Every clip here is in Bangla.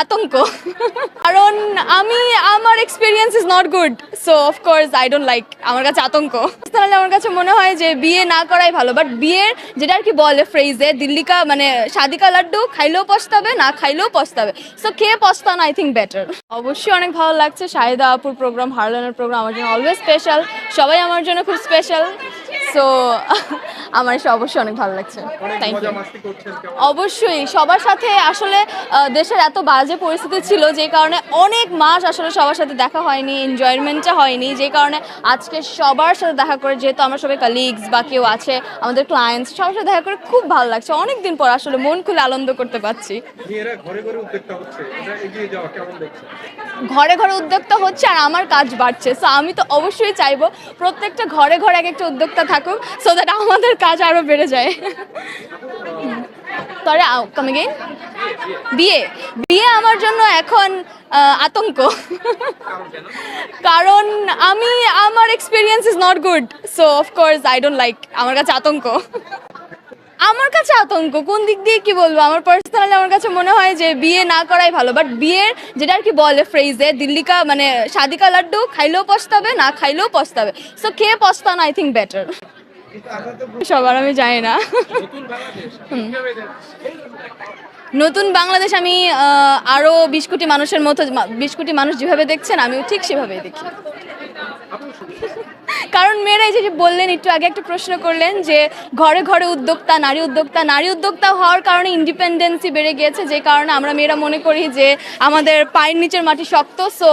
আতঙ্ক। কারণ আমি, আমার experience is not good so of course I don't like আমার কাছে আতঙ্ক। তাহলে আমার কাছে মনে হয় যে বিয়ে না করাই ভালো বাট বিয়ের যেটা আর কি বলে ফ্রেজে দিল্লিকা মানে সাদিকা লাড্ডু খাইলেও পস্তাবে, না খাইলেও পস্তাবে। সো খেয়ে পস্তান আই থিঙ্ক বেটার অবশ্যই অনেক ভালো লাগছে, শাহিদা আপুর প্রোগ্রাম হারলানের প্রোগ্রাম আমার জন্য অলওয়েজ স্পেশাল সবাই আমার জন্য খুব স্পেশাল সো আমার এসে অবশ্যই অনেক ভালো লাগছে। থ্যাংক ইউ অবশ্যই সবার সাথে আসলে দেশের এত বাজে পরিস্থিতি ছিল যে কারণে অনেক মাস আসলে সবার সাথে দেখা হয়নি এনজয়মেন্টটা হয়নি যে কারণে আজকে সবার সাথে দেখা করে যেহেতু আমরা সবাই কালিগস বা কেউ আছে আমাদের ক্লায়েন্টস সবার সাথে দেখা করে খুব ভালো লাগছে। অনেক দিন পর আসলে মন খুলে আনন্দ করতে পারছি। ঘরে ঘরে উদ্যোক্তা হচ্ছে এগিয়ে যাওয়া কেমন দেখছেন? ঘরে ঘরে উদ্যোক্তা হচ্ছে আর আমার কাজ বাড়ছে। সো আমি তো অবশ্যই চাইব প্রত্যেকটা ঘরে ঘরে এক একটা উদ্যোক্তা থাকুক সো দ্যাট আমাদের কাজ আরও বেড়ে যায়। তবে কাম এগেইন বিয়ে। বিয়ে আমার জন্য এখন আতঙ্ক। কারণ আমি, আমার experience is not good so of course I don't like আমার কাছে আতঙ্ক। কাছে আতঙ্ক কোন দিক দিয়ে কি বলব? আমার পার্সোনালি আমার কাছে মনে হয় যে বিয়ে না করাই ভালো বাট বিয়ের যেটা আর কি বলে ফ্রেজে দিল্লিকা মানে সাদিকা লাড্ডু খাইলেও পস্তাবে না খাইলেও পস্তাবে। সো খেয়ে পস্তান? আই থিঙ্ক বেটার সবার আমি জানি না। নতুন বাংলাদেশ আমি আহ, আরও বিশ কোটি মানুষের মতো বিশ কোটি মানুষ যেভাবে দেখছেন আমিও ঠিক সেভাবেই দেখি। কারণ মেয়েরা এই যে বললেন, একটু আগে একটা প্রশ্ন করলেন যে ঘরে ঘরে উদ্যোক্তা, নারী উদ্যোক্তা নারী উদ্যোক্তা হওয়ার কারণে ইন্ডিপেন্ডেন্সি বেড়ে গিয়েছে, যে কারণে আমরা মেয়েরা মনে করি যে আমাদের পায়ের নিচের মাটি শক্ত। সো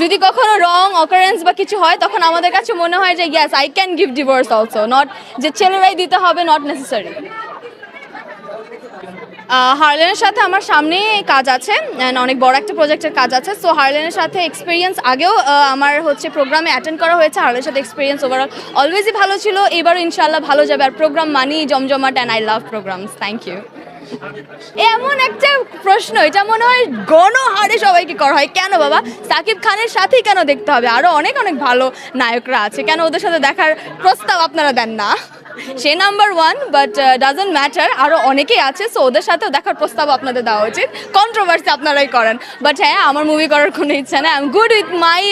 যদি কখনো রং অকারেন্স বা কিছু হয়, তখন আমাদের কাছে মনে হয় যে yes I can give divorce also not যে ছেলেরাই দিতে হবে নট নেসেসারি হার্লেনের সাথে আমার সামনে কাজ আছে অনেক বড় একটা প্রজেক্টের কাজ আছে। সো হার্লেনের সাথে এক্সপিরিয়েন্স আগেও আমার হচ্ছে প্রোগ্রামে অ্যাটেন্ড করা হয়েছে। হার্লেনের সাথে এক্সপিরিয়েন্স ওভারঅল অলওয়েজই ভালো ছিল। এবারও ইনশাল্লাহ ভালো যাবে। আর প্রোগ্রাম মানি জমজমাট and I love programmes thank you এমন একটা প্রশ্ন, এটা মনে হয় গণহারে সবাইকে করা হয়। কেন বাবা? সাকিব খানের সাথেই কেন দেখতে হবে? আরও অনেক অনেক ভালো নায়করা আছে। কেন ওদের সাথে দেখার প্রস্তাব আপনারা দেন না? সে number one but doesn't matter আরও অনেকেই আছে সো ওদের সাথেও দেখার প্রস্তাব আপনাদের দেওয়া উচিত। কন্ট্রোভার্সি আপনারাই করেন। বাট হ্যাঁ আমার মুভি করার কোনো ইচ্ছা নেই। I am good with my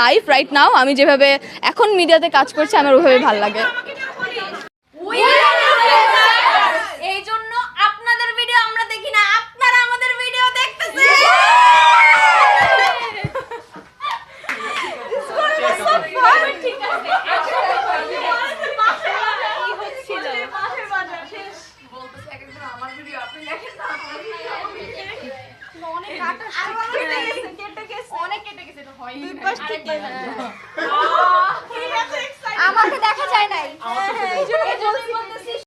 life right now আমি যেভাবে এখন মিডিয়াতে কাজ করছি, আমার ওভাবে ভালো লাগে এই জন্য আপনাদের ভিডিও আমরা দেখি না আপনারা আমাদের ভিডিও দেখতেছেন অনেক কেটে গেছে এটা হয়নি আমাকে দেখা যায় নাই।